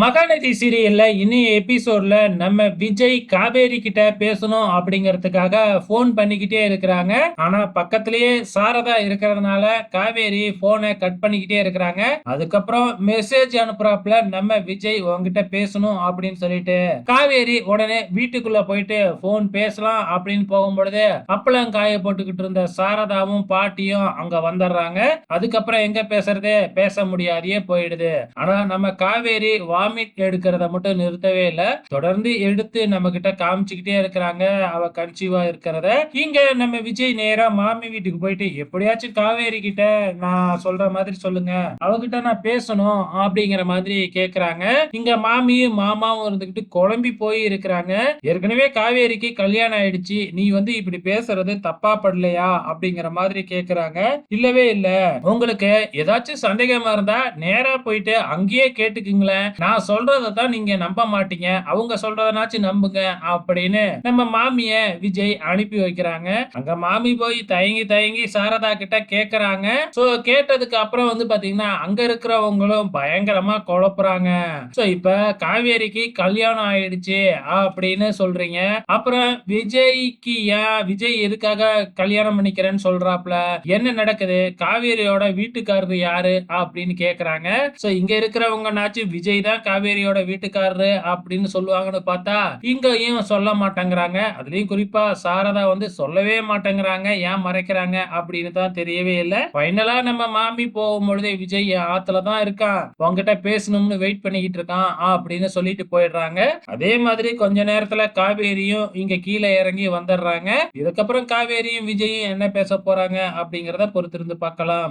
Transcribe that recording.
மகாநதி சீரியல்ல இனிய எபிசோட்ல நம்ம விஜய் காவேரி கிட்ட பேசணும் அப்படிங்கறதுக்காக போன் பண்ணிக்கிட்டே இருக்கிறாங்க. ஆனா பக்கத்திலேயே சாரதா இருக்கிறதுனால காவேரி போனை கட் பண்ணிக்கிட்டே இருக்கிறாங்க. அதுக்கப்புறம் மெசேஜ் அனுப்புறாப்புல நம்ம விஜய் உங்ககிட்ட பேசணும் அப்படின்னு சொல்லிட்டு காவேரி உடனே வீட்டுக்குள்ள போயிட்டு போன் பேசலாம் அப்படின்னு போகும்பொழுது அப்பளம் காய போட்டுக்கிட்டு இருந்த சாரதாவும் பாட்டியும் அங்க வந்துடுறாங்க. அதுக்கப்புறம் எங்க பேசுறது? பேச முடியாதே போயிடுது. ஆனா நம்ம காவேரி வாமிட் எடுக்கிறத மட்டும் நிறுத்தவே இல்ல. தொடர்ந்து எடுத்து நம்ம கிட்ட காமிச்சுக்கிட்டே இருக்கிறாங்க. அவ கன்சீவா இருக்கிறத. இங்க நம்ம விஜய் நேரா மாமி வீட்டுக்கு போயிட்டு எப்படியாச்சும் காவேரி கிட்ட நான் சொல்ற மாதிரி சொல்லுங்க. அவகிட்ட நான் பேசணும் அப்படிங்கிற மாதிரி கேக்குறாங்க. இங்க மாமியும் மாமாவும் இருந்துகிட்டு குழம்பி போய் இருக்கிறாங்க. ஏற்கனவே காவேரிக்கு கல்யாணம் ஆயிடுச்சு. நீ வந்து இப்படி பேசுறது தப்பா படலையா அப்படிங்கிற மாதிரி கேக்குறாங்க. இல்லவே இல்ல. உங்களுக்கு ஏதாச்சும் சந்தேகமா இருந்தா நேரா போயிட்டு அங்கேயே கேட்டுக்குங்களேன். நான் சொல்றதை தான் நீங்க நம்ப மாட்டீங்க. அவங்க சொல்றதனாச்சும் நம்புங்க அப்படின்னு நம்ம மாமிய விஜய் அனுப்பி வைக்கிறாங்க. அங்க மாமி போய் தயங்கி தயங்கி சாரதா கிட்ட கேக்குறாங்க. சோ கேட்டதுக்கு அப்புறம் வந்து பாத்தீங்கன்னா அங்க இருக்கிறவங்களும் பயங்கரமா குழப்புறாங்க. சோ இப்ப காவேரிக்கு கல்யாணம் ஆயிடுச்சு அப்படின்னு சொல்றீங்க. அப்புறம் விஜய்க்கு ஏன் விஜய் எதுக்காக கல்யாணம் பண்ணிக்கிறேன்னு சொல்றாப்ல என்ன நடக்குது? காவேரியோட வீட்டுக்காரர் யாரு? அப்படின்னு கேக்குறாங்க. சோ இங்க இருக்கிறவங்கனாச்சும் விஜய் தான் காவேரியோட வீட்டுக்காரரு அப்படின்னு சொல்லுவாங்கன்னு பார்த்தா இங்கேயும் சொல்ல மாட்டேங்கிறாங்க. அதுலயும் குறிப்பா சாரதா வந்து சொல்லவே மாட்டேங்கிறாங்க. ஏன் மறைக்கிறாங்க அப்படின்னு தான் தெரியவே இல்லை. ஃபைனலா நம்ம மாமி போகும் பொழுதே விஜய் என் ஆத்துல தான் இருக்கான். உங்ககிட்ட பேசணும்னு வெயிட் பண்ணிக்கிட்டு இருக்கான் அப்படின்னு சொல்லிட்டு போயிடுறாங்க. அதே மாதிரி கொஞ்ச நேரத்துல காவேரியும் இங்க கீழே இறங்கி வந்துடுறாங்க. இதுக்கப்புறம் காவேரியும் விஜயும் என்ன பேச போறாங்க அப்படிங்கறத பொறுத்திருந்து பார்க்கலாம்.